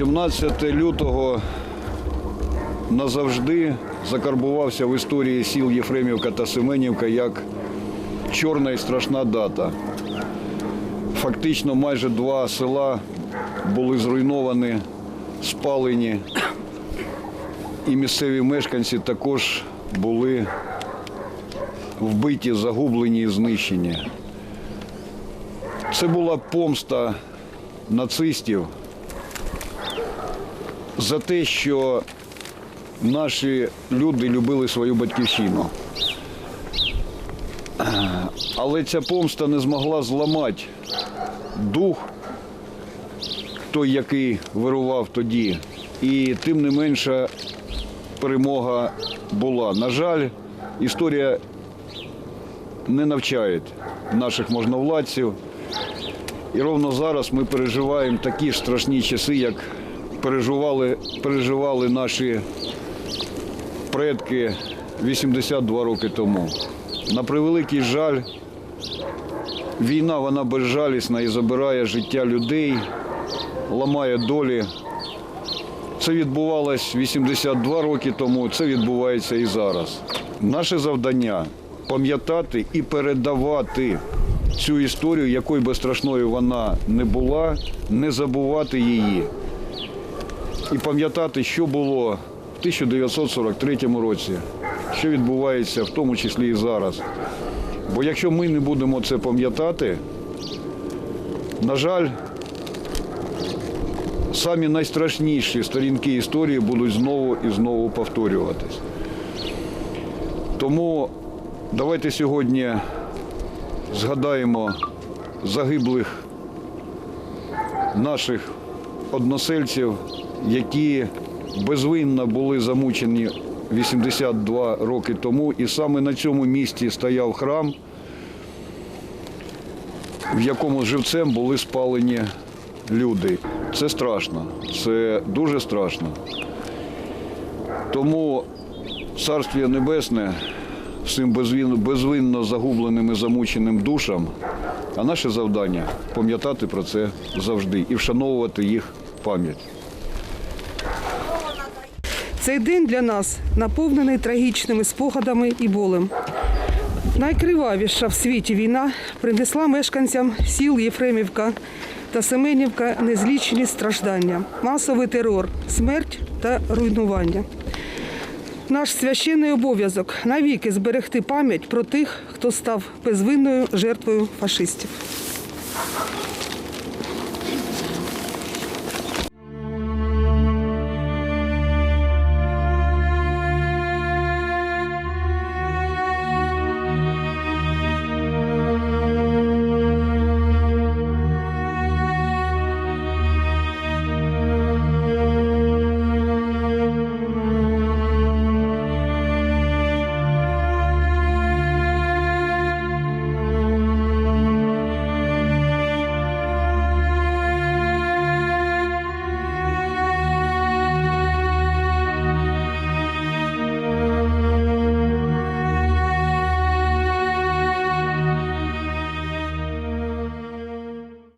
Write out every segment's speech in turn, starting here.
17 лютого назавжди закарбувався в історії сіл Єфремівка та Семенівка як чорна і страшна дата. Фактично майже два села були зруйновані, спалені, і місцеві мешканці також були вбиті, загублені і знищені. Це була помста нацистів за те, що наші люди любили свою батьківщину. Але ця помста не змогла зламати дух той, який вирував тоді. І тим не менше перемога була. На жаль, історія не навчає наших можновладців. І ровно зараз ми переживаємо такі ж страшні часи, як переживали, переживали наші предки 82 роки тому. На превеликий жаль, війна вона безжалісна і забирає життя людей, ламає долі. Це відбувалось 82 роки тому, це відбувається і зараз. Наше завдання пам'ятати і передавати цю історію, якою би страшною вона не була, не забувати її. І пам'ятати, що було в 1943 році, що відбувається в тому числі і зараз. Бо якщо ми не будемо це пам'ятати, на жаль, самі найстрашніші сторінки історії будуть знову і знову повторюватись. Тому давайте сьогодні згадаємо загиблих наших односельців, які безвинно були замучені 82 роки тому. І саме на цьому місці стояв храм, в якому живцем були спалені люди. Це страшно, це дуже страшно. Тому Царствіє Небесне безвинно, безвинно загубленим і замученим душам, а наше завдання пам'ятати про це завжди і вшановувати їх пам'ять. Цей день для нас наповнений трагічними спогадами і болем. Найкривавіша в світі війна принесла мешканцям сіл Єфремівка та Семенівка незлічені страждання, масовий терор, смерть та руйнування. Наш священний обов'язок навіки зберегти пам'ять про тих, хто став безвинною жертвою фашистів.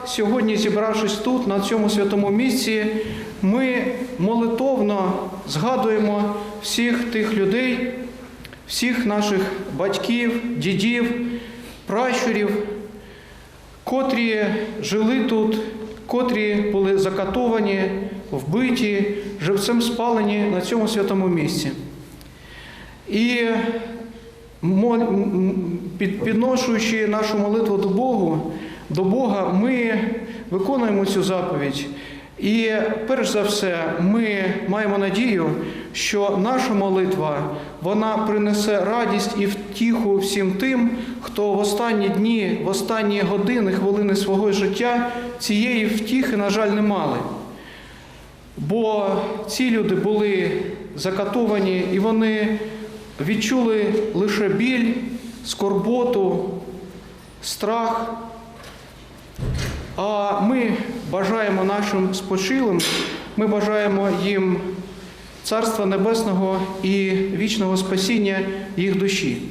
Сьогодні, зібравшись тут, на цьому святому місці, ми молитовно згадуємо всіх тих людей, всіх наших батьків, дідів, пращурів, котрі жили тут, котрі були закатовані, вбиті, живцем спалені на цьому святому місці. І підношуючи нашу молитву до Богу, до Бога, ми виконуємо цю заповідь. І перш за все, ми маємо надію, що наша молитва вона принесе радість і втіху всім тим, хто в останні дні, в останні години, хвилини свого життя цієї втіхи, на жаль, не мали. Бо ці люди були закатовані і вони відчули лише біль, скорботу, страх. А ми бажаємо нашим спочилим, ми бажаємо їм Царства Небесного і вічного спасіння їх душі.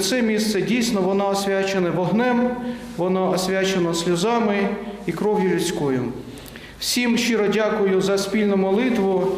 Це місце дійсно воно освячене вогнем, воно освячено сльозами і кров'ю людською. Всім щиро дякую за спільну молитву.